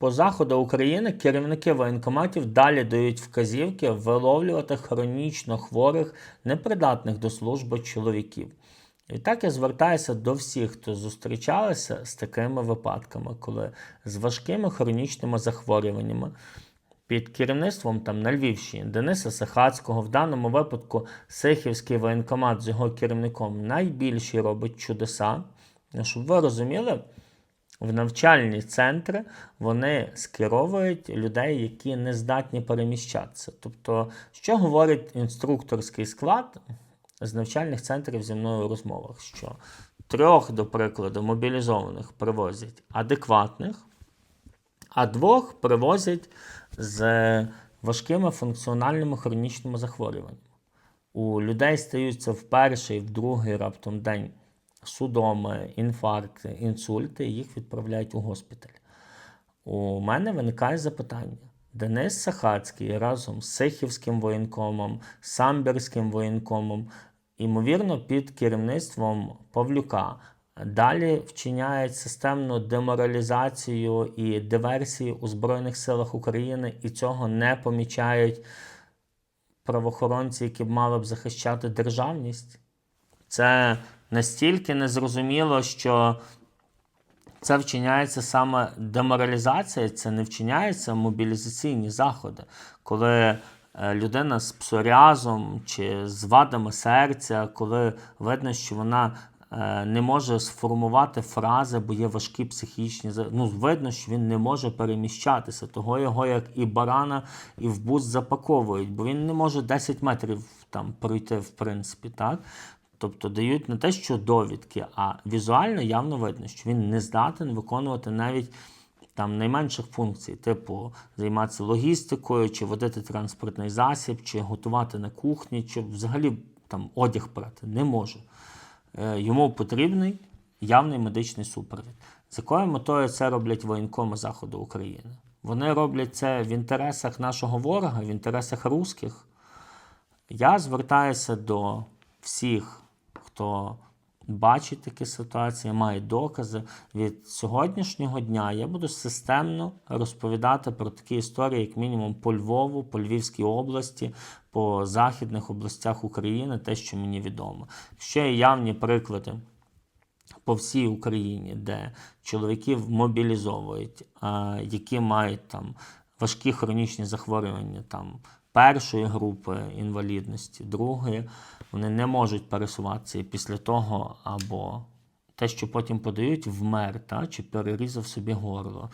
По заходу України керівники воєнкоматів далі дають вказівки виловлювати хронічно хворих, непридатних до служби чоловіків. І так я звертаюся до всіх, хто зустрічалися з такими випадками, коли з важкими хронічними захворюваннями під керівництвом там на Львівщині Дениса Сахацького, в даному випадку Сихівський воєнкомат з його керівником найбільші робить чудеса. Щоб ви розуміли, в навчальні центри вони скеровують людей, які не здатні переміщатися. Тобто, що говорить інструкторський склад з навчальних центрів зі мною у розмовах, що трьох, до прикладу, мобілізованих привозять адекватних, а двох привозять з важкими функціональними хронічними захворюваннями. У людей стаються в перший, в другий раптом день судоми, інфаркти, інсульти, їх відправляють у госпіталь. У мене виникає запитання. Денис Сахацький разом з Сихівським воєнкомом, Самбірським воєнкомом, ймовірно, під керівництвом Павлюка, далі вчиняють системну деморалізацію і диверсії у Збройних силах України, і цього не помічають правоохоронці, які б мали б захищати державність. Це настільки незрозуміло, що це вчиняється саме деморалізація, це не вчиняються мобілізаційні заходи, коли е, людина з псоріазом чи з вадами серця, коли видно, що вона е, не може сформувати фрази, бо є важкі психічні ну, видно, що він не може переміщатися. Того його як і барана, і в бус запаковують, бо він не може 10 метрів там пройти, в принципі, так. Тобто дають не те, що довідки, а візуально явно видно, що він не здатен виконувати навіть там найменших функцій, типу займатися логістикою, чи водити транспортний засіб, чи готувати на кухні, чи взагалі там одяг прати. Не може. Е, Йому потрібний явний медичний супровід. З якою метою це роблять воєнкоми Заходу України? Вони роблять це в інтересах нашого ворога, в інтересах русських. Я звертаюся до всіх, хто бачить такі ситуації, має докази. Від сьогоднішнього дня я буду системно розповідати про такі історії, як мінімум по Львову, по Львівській області, по західних областях України, те, що мені відомо. Ще є явні приклади по всій Україні, де чоловіків мобілізовують, які мають там важкі хронічні захворювання там, першої групи інвалідності, другої, вони не можуть пересуватися і після того або те, що потім подають, вмер та, чи перерізав собі горло.